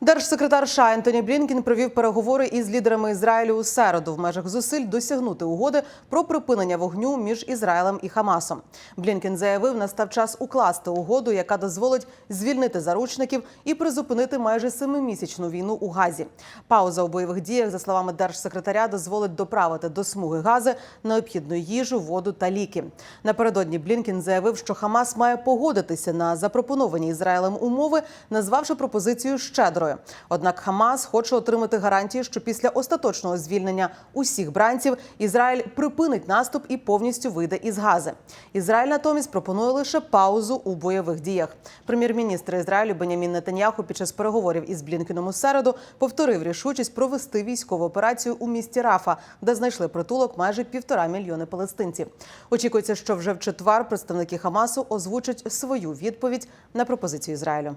Держсекретар США Ентоні Блінкін провів переговори із лідерами Ізраїлю у середу в межах зусиль досягнути угоди про припинення вогню між Ізраїлем і Хамасом. Блінкін заявив, настав час укласти угоду, яка дозволить звільнити заручників і призупинити майже семимісячну війну у Газі. Пауза у бойових діях, за словами держсекретаря, дозволить доправити до смуги Гази необхідну їжу, воду та ліки. Напередодні Блінкін заявив, що Хамас має погодитися на запропоновані Ізраїлем умови, назвавши пропозицію щедрою. Однак Хамас хоче отримати гарантії, що після остаточного звільнення усіх бранців Ізраїль припинить наступ і повністю вийде із Гази. Ізраїль натомість пропонує лише паузу у бойових діях. Прем'єр-міністр Ізраїлю Бенямін Нетаньяху під час переговорів із Блінкеном у середу повторив рішучість провести військову операцію у місті Рафа, де знайшли притулок майже півтора мільйони палестинців. Очікується, що вже в четвер представники Хамасу озвучать свою відповідь на пропозицію Ізраїлю.